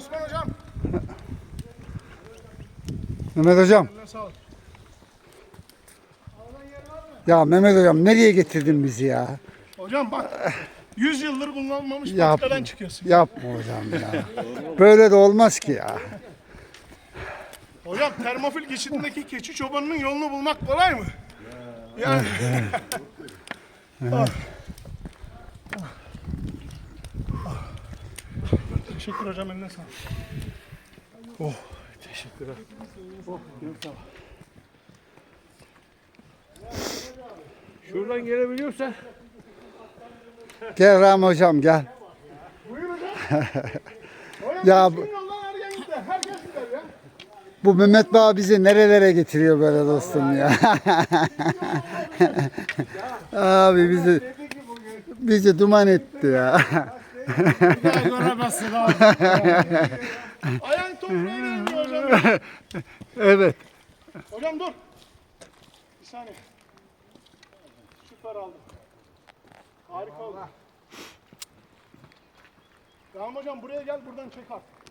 Osman hocam. Mehmet hocam. Ya Mehmet hocam nereye getirdin bizi ya? Hocam bak. 100 yıldır kullanılmamış patikadan çıkıyorsun. Yapma hocam ya. Böyle de olmaz ki ya. Hocam termofil geçidindeki keçi çobanının yolunu bulmak kolay mı? Yani. Ah. Teşekkür hocam eline sağlık. Oh teşekkürler. Oh tamam. Şuradan gelebiliyorsa Gel Ram hocam gel. Buyur hocam. Hocam Ya bu- bu... Mehmet Bey bizi nerelere getiriyor böyle dostum ya. Abi bizi bizi duman etti ya. Göremezsin abi. Ayağın toprağıyla iniyor hocam. evet. Hocam dur. Bir saniye. Süper aldım. Harika oldu. Tamam hocam buraya gel buradan çek artık.